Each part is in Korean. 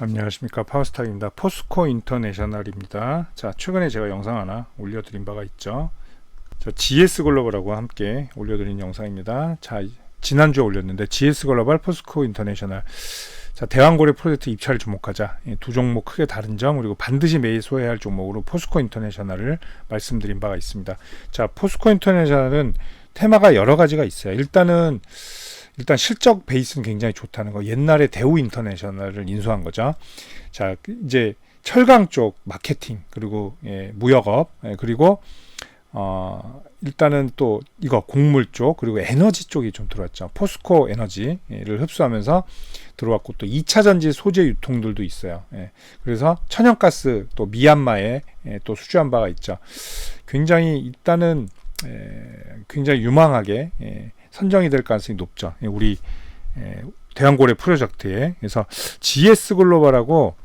안녕하십니까 파워스타입니다. 포스코 인터내셔널입니다. 자 최근에 제가 영상 하나 올려드린 바가 있죠. 저 GS 글로벌하고 함께 올려드린 영상입니다. 자 지난주에 올렸는데 GS 글로벌 포스코 인터내셔널 자 대왕고래 프로젝트 입찰을 주목하자 이두 종목 크게 다른 점 그리고 반드시 매수해야 할 종목으로 포스코 인터내셔널을 말씀드린 바가 있습니다. 자 포스코 인터내셔널은 테마가 여러 가지가 있어요. 일단은 일단 실적 베이스는 굉장히 좋다는 거. 옛날에 대우 인터내셔널을 인수한 거죠. 자, 그 이제 철강 쪽 마케팅 그리고 예, 무역업 예, 그리고 어 일단은 또 이거 곡물 쪽 그리고 에너지 쪽이 좀 들어왔죠. 포스코 에너지를 흡수하면서 들어왔고 또 2차 전지 소재 유통들도 있어요. 예, 그래서 천연가스 또 미얀마에 예, 또 수주한 바가 있죠. 굉장히 일단은 예, 굉장히 유망하게 예, 선정이 될 가능성이 높죠. 예, 우리 예, 대왕고래 프로젝트에 그래서 GS 글로벌하고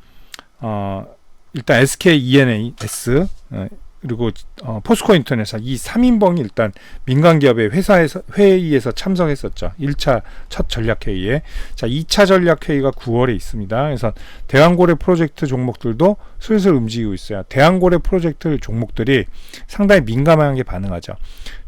어, 일단 SK ENS 어, 그리고 어, 포스코 인터넷사 이 3인봉이 일단 민간 기업의 회사에서 회의에서 참석했었죠. 1차 첫 전략 회의에. 자, 2차 전략 회의가 9월에 있습니다. 그래서 대왕고래 프로젝트 종목들도 슬슬 움직이고 있어요. 대왕고래 프로젝트 종목들이 상당히 민감하게 반응하죠.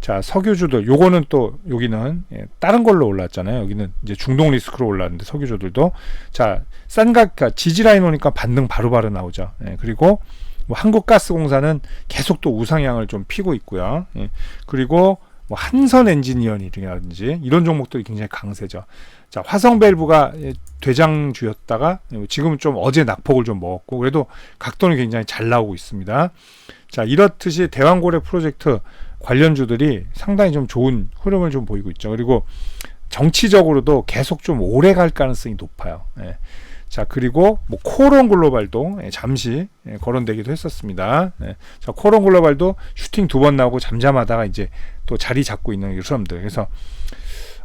자, 석유주들 요거는 또 여기는 예, 다른 걸로 올랐잖아요. 여기는 이제 중동 리스크로 올랐는데 석유주들도 자, 싼가 그러니까 지지라인 오니까 반등 바로바로 나오죠. 예, 그리고 뭐 한국가스공사는 계속 또 우상향을 좀 피고 있고요. 예. 그리고 뭐 한선 엔지니어링이라든지 이런 종목들이 굉장히 강세죠. 자, 화성 밸브가 예, 대장주였다가 지금은 좀 어제 낙폭을 좀 먹었고 그래도 각도는 굉장히 잘 나오고 있습니다. 자, 이렇듯이 대왕고래 프로젝트 관련주들이 상당히 좀 좋은 흐름을 좀 보이고 있죠. 그리고 정치적으로도 계속 좀 오래 갈 가능성이 높아요. 예. 자 그리고 뭐 코론 글로벌도 예, 잠시 예, 거론되기도 했었습니다. 예. 자 코론 글로벌도 슈팅 두 번 나오고 잠잠하다가 이제 또 자리 잡고 있는 유섬들. 그래서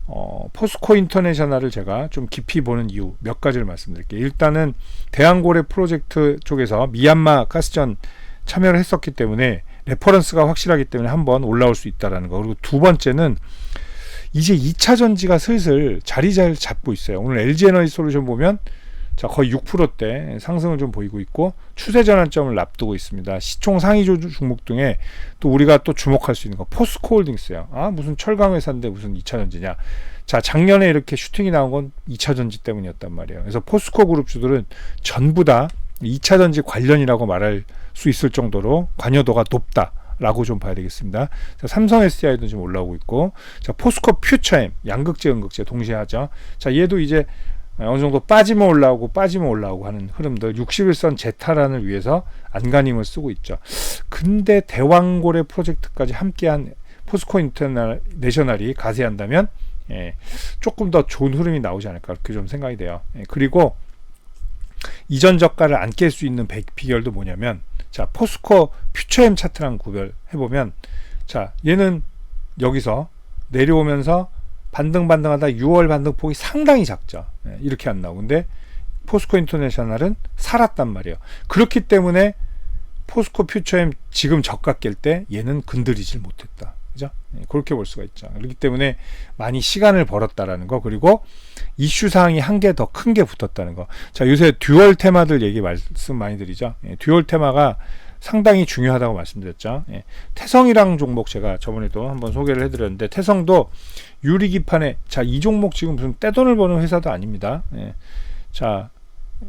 어, 포스코 인터내셔널을 제가 좀 깊이 보는 이유 몇 가지를 말씀드릴게요. 일단은 대왕고래 프로젝트 쪽에서 미얀마 가스전 참여를 했었기 때문에 레퍼런스가 확실하기 때문에 한번 올라올 수 있다라는 거. 그리고 두 번째는 이제 2차 전지가 슬슬 자리 잘 잡고 있어요. 오늘 LG 에너지 솔루션 보면 자, 거의 6%대 상승을 좀 보이고 있고 추세 전환점을 앞두고 있습니다. 시총 상위조 종목 등에 또 우리가 또 주목할 수 있는 거 포스코 홀딩스요. 아, 무슨 철강 회사인데 무슨 2차 전지냐. 자, 작년에 이렇게 슈팅이 나온 건 2차 전지 때문이었단 말이에요. 그래서 포스코 그룹 주들은 전부 다 2차 전지 관련이라고 말할 수 있을 정도로 관여도가 높다. 라고 좀 봐야 되겠습니다. 자, 삼성 SDI도 좀 올라오고 있고, 자, 포스코 퓨처엠, 양극재, 음극재 동시에 하죠. 자, 얘도 이제 어느 정도 빠지면 올라오고 빠지면 올라오고 하는 흐름들 61선 재탈환을 위해서 안간힘을 쓰고 있죠. 근데 대왕고래 프로젝트까지 함께한 포스코 인터내셔널이 가세한다면 예, 조금 더 좋은 흐름이 나오지 않을까 그렇게 좀 생각이 돼요. 예, 그리고 이전 저가를 안 깰 수 있는 비결도 뭐냐면 자 포스코 퓨처엠 차트랑 구별해 보면 자 얘는 여기서 내려오면서 반등 반등하다 6월 반등폭이 상당히 작죠. 예, 이렇게 안 나오고 근데 포스코 인터내셔널은 살았단 말이에요. 그렇기 때문에 포스코 퓨처엠 지금 저가 깰 때 얘는 건드리질 못했다. 그죠? 예, 그렇게 볼 수가 있죠. 그렇기 때문에 많이 시간을 벌었다라는 거 그리고 이슈 사항이 한 개 더 큰 게 붙었다는 거. 자, 요새 듀얼 테마들 얘기 말씀 많이 드리죠. 예, 듀얼 테마가 상당히 중요하다고 말씀드렸죠. 예, 태성이랑 종목 제가 저번에도 한번 소개를 해드렸는데 태성도 유리기판에 자 이 종목 지금 무슨 떼돈을 버는 회사도 아닙니다. 예, 자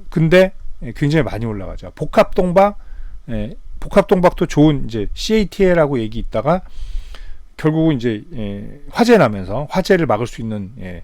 근데 예, 굉장히 많이 올라가죠. 복합동박 예, 복합동박도 좋은 이제 CATL하고 얘기 있다가 결국은 이제 예, 화재 나면서 화재를 막을 수 있는 예, 도,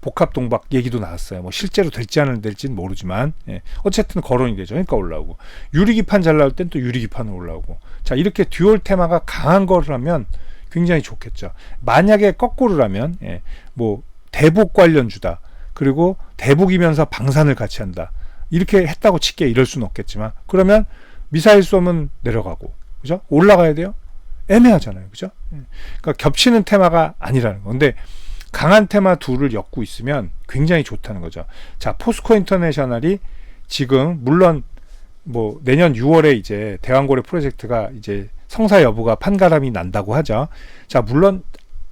복합 동박 얘기도 나왔어요. 뭐 실제로 될지 안 될지는 모르지만 예, 어쨌든 거론이 되죠. 그러니까 올라오고 유리기판 잘 나올 땐 또 유리기판으로 올라오고 자 이렇게 듀얼 테마가 강한 거라면 굉장히 좋겠죠. 만약에 거꾸로라면 예, 뭐 대북 관련주다 그리고 대북이면서 방산을 같이 한다 이렇게 했다고 칠게 이럴 수는 없겠지만 그러면 미사일 쏘면 내려가고 그죠? 올라가야 돼요. 애매하잖아요. 그죠? 예. 그러니까 겹치는 테마가 아니라는 거. 근데 강한 테마 둘을 엮고 있으면 굉장히 좋다는 거죠. 자, 포스코 인터내셔널이 지금 물론 뭐 내년 6월에 이제 대왕고래 프로젝트가 이제 성사 여부가 판가람이 난다고 하죠. 자, 물론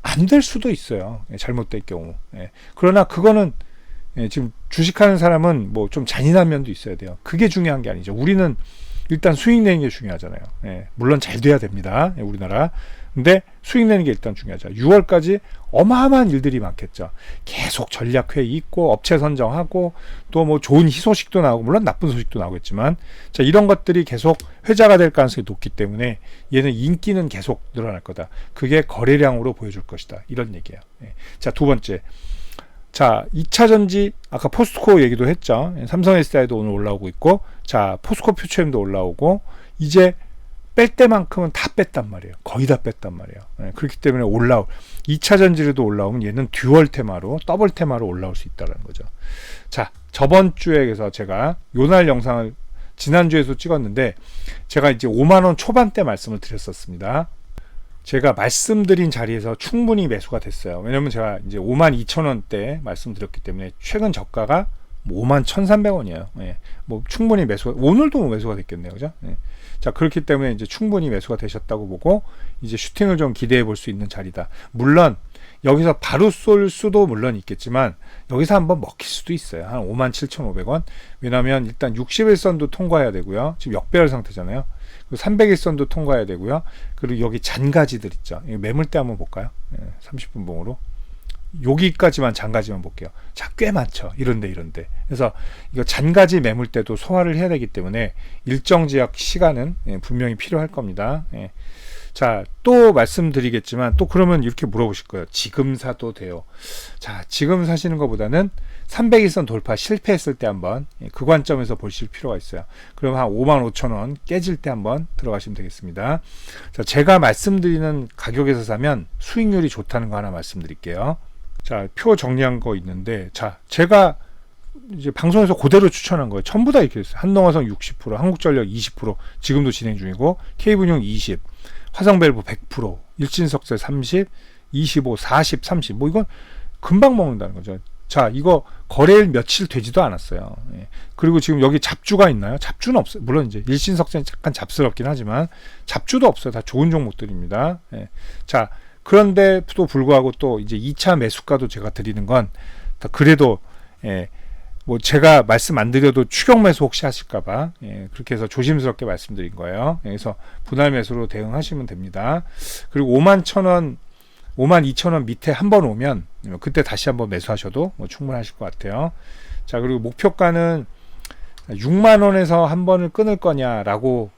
안 될 수도 있어요. 예, 잘못될 경우. 예. 그러나 그거는 예, 지금 주식하는 사람은 뭐 좀 잔인한 면도 있어야 돼요. 그게 중요한 게 아니죠. 우리는 일단 수익 내는 게 중요하잖아요. 예, 물론 잘 돼야 됩니다. 예, 우리나라. 근데 수익 내는 게 일단 중요하죠. 6월까지 어마어마한 일들이 많겠죠. 계속 전략회의 있고 업체 선정하고 또 뭐 좋은 희소식도 나오고 물론 나쁜 소식도 나오겠지만 자 이런 것들이 계속 회자가 될 가능성이 높기 때문에 얘는 인기는 계속 늘어날 거다. 그게 거래량으로 보여줄 것이다. 이런 얘기예요. 예. 자두 번째 자, 2차 전지 아까 포스코 얘기도 했죠. 삼성 SDI도 오늘 올라오고 있고, 자 포스코 퓨처엠도 올라오고, 이제 뺄 때만큼은 다 뺐단 말이에요. 거의 다 뺐단 말이에요. 네, 그렇기 때문에 올라올 2차 전지로도 올라오면 얘는 듀얼 테마로 더블 테마로 올라올 수 있다는 거죠. 자, 저번 주에 그래서 제가 요날 영상을 지난주에도 찍었는데 제가 이제 5만 원 초반대 말씀을 드렸었습니다. 제가 말씀드린 자리에서 충분히 매수가 됐어요. 왜냐면 제가 이제 5만 2천 원대 말씀드렸기 때문에 최근 저가가 5만 1,300원이에요. 예. 뭐 충분히 매수가 오늘도 뭐 매수가 됐겠네요. 그죠? 예. 자, 그렇기 때문에 이제 충분히 매수가 되셨다고 보고 이제 슈팅을 좀 기대해 볼 수 있는 자리다. 물론 여기서 바로 쏠 수도 물론 있겠지만 여기서 한번 먹힐 수도 있어요. 한 57,500원. 왜냐면 일단 61선도 통과해야 되고요. 지금 역배열 상태잖아요. 300일선도 통과해야 되고요. 그리고 여기 잔가지들 있죠. 매물대 한번 볼까요? 30분 봉으로. 여기까지만 잔가지만 볼게요. 자, 꽤 많죠. 이런데 이런데. 그래서 이거 잔가지 매물대도 소화를 해야 되기 때문에 일정 지역 시간은 예, 분명히 필요할 겁니다. 예. 자, 또 말씀드리겠지만 또 그러면 이렇게 물어보실 거예요. 지금 사도 돼요. 자, 지금 사시는 것보다는 300일선 돌파 실패했을 때 한번 예, 그 관점에서 보실 필요가 있어요. 그럼 한 5만 5천 원 깨질 때 한번 들어가시면 되겠습니다. 자, 제가 말씀드리는 가격에서 사면 수익률이 좋다는 거 하나 말씀드릴게요. 자, 표 정리한 거 있는데, 자, 제가 이제 방송에서 그대로 추천한 거예요. 전부 다 이렇게 했어요. 한동화성 60%, 한국전력 20%, 지금도 진행 중이고, K분용 20, 화성밸브 100%, 일진석쇠 30, 25, 40, 30. 뭐 이건 금방 먹는다는 거죠. 자, 이거 거래일 며칠 되지도 않았어요. 예. 그리고 지금 여기 잡주가 있나요? 잡주는 없어요. 물론 이제 일신석쇠는 잠깐 잡스럽긴 하지만 잡주도 없어요. 다 좋은 종목들입니다. 예. 자, 그런데도 불구하고 또 이제 2차 매수가도 제가 드리는 건 그래도 예, 뭐 제가 말씀 안 드려도 추격 매수 혹시 하실까봐 예, 그렇게 해서 조심스럽게 말씀드린 거예요. 예, 그래서 분할 매수로 대응하시면 됩니다. 그리고 5만 천 원, 5만 2천 원 밑에 한 번 오면 그때 다시 한번 매수하셔도 뭐 충분하실 것 같아요. 자 그리고 목표가는 6만 원에서 한 번을 끊을 거냐라고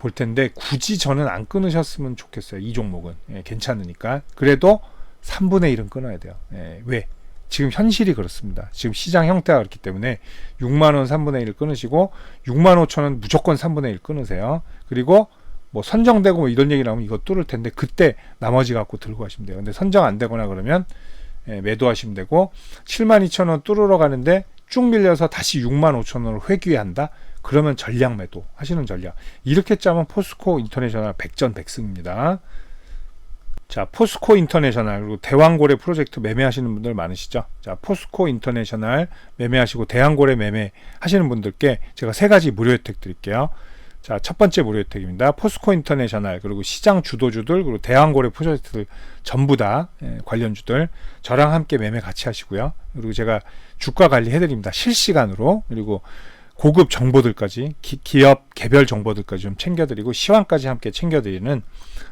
볼 텐데 굳이 저는 안 끊으셨으면 좋겠어요. 이 종목은 예, 괜찮으니까 그래도 3분의 1은 끊어야 돼요. 예, 왜? 지금 현실이 그렇습니다. 지금 시장 형태가 그렇기 때문에 6만 원 3분의 1을 끊으시고 6만 5천 원 무조건 3분의 1 끊으세요. 그리고 뭐 선정되고 뭐 이런 얘기 나오면 이거 뚫을 텐데 그때 나머지 갖고 들고 가시면 돼요. 근데 선정 안 되거나 그러면 예, 매도하시면 되고 7만 2천 원 뚫으러 가는데 쭉 밀려서 다시 6만 5천 원을 회귀한다. 그러면 전략 매도 하시는 전략. 이렇게 짜면 포스코 인터내셔널 백전백승입니다. 자, 포스코 인터내셔널 그리고 대왕고래 프로젝트 매매하시는 분들 많으시죠? 자, 포스코 인터내셔널 매매하시고 대왕고래 매매 하시는 분들께 제가 세 가지 무료 혜택 드릴게요. 자, 첫 번째 무료 혜택입니다. 포스코 인터내셔널 그리고 시장 주도주들 그리고 대왕고래 프로젝트들 전부 다 예, 관련주들 저랑 함께 매매 같이 하시고요. 그리고 제가 주가 관리 해드립니다. 실시간으로 그리고 고급 정보들까지 기, 업 개별 정보들까지 좀 챙겨드리고 시황까지 함께 챙겨드리는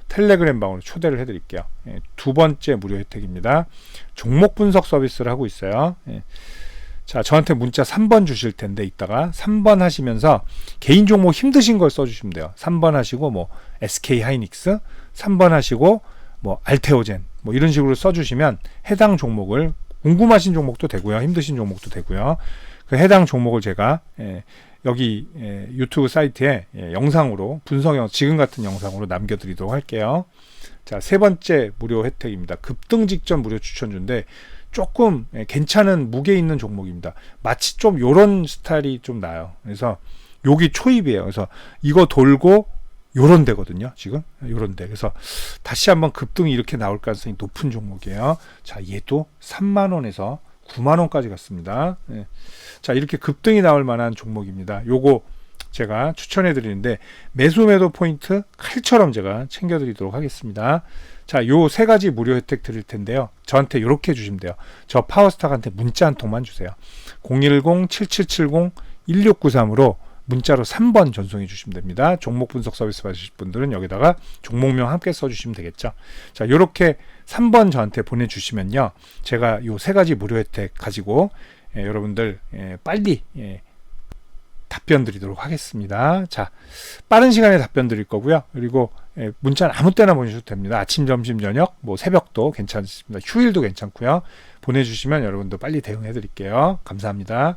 텔레그램 방으로 초대를 해드릴게요. 예, 두 번째 무료 혜택입니다. 종목 분석 서비스를 하고 있어요. 예. 자, 저한테 문자 3번 주실 텐데 이따가 3번 하시면서 개인 종목 힘드신 걸 써주시면 돼요. 3번 하시고 뭐 SK 하이닉스, 3번 하시고 뭐 알테오젠 뭐 이런 식으로 써주시면 해당 종목을 궁금하신 종목도 되고요, 힘드신 종목도 되고요. 그 해당 종목을 제가 예, 여기 예, 유튜브 사이트에 예, 영상으로 분석 지금 같은 영상으로 남겨드리도록 할게요. 자, 세 번째 무료 혜택입니다. 급등 직전 무료 추천주인데 조금 예, 괜찮은 무게 있는 종목입니다. 마치 좀 요런 스타일이 좀 나요. 그래서 여기 초입이에요. 그래서 이거 돌고 요런 데거든요. 지금 요런 데. 그래서 다시 한번 급등이 이렇게 나올 가능성이 높은 종목이에요. 자, 얘도 3만 원에서 9만 원까지 갔습니다. 예. 자, 이렇게 급등이 나올 만한 종목입니다. 요거 제가 추천해 드리는데 매수 매도 포인트 칼처럼 제가 챙겨 드리도록 하겠습니다. 자, 요 세 가지 무료 혜택 드릴 텐데요. 저한테 이렇게 주시면 돼요. 저 파워스탁한테 문자 한 통만 주세요. 010-7770-1693으로 문자로 3번 전송해 주시면 됩니다. 종목 분석 서비스 받으실 분들은 여기다가 종목명 함께 써주시면 되겠죠. 자, 이렇게 3번 저한테 보내주시면요. 제가 요 세 가지 무료 혜택 가지고 예, 여러분들 예, 빨리 예, 답변 드리도록 하겠습니다. 자, 빠른 시간에 답변 드릴 거고요. 그리고 예, 문자는 아무 때나 보내셔도 됩니다. 아침, 점심, 저녁, 뭐 새벽도 괜찮습니다. 휴일도 괜찮고요. 보내주시면 여러분도 빨리 대응해 드릴게요. 감사합니다.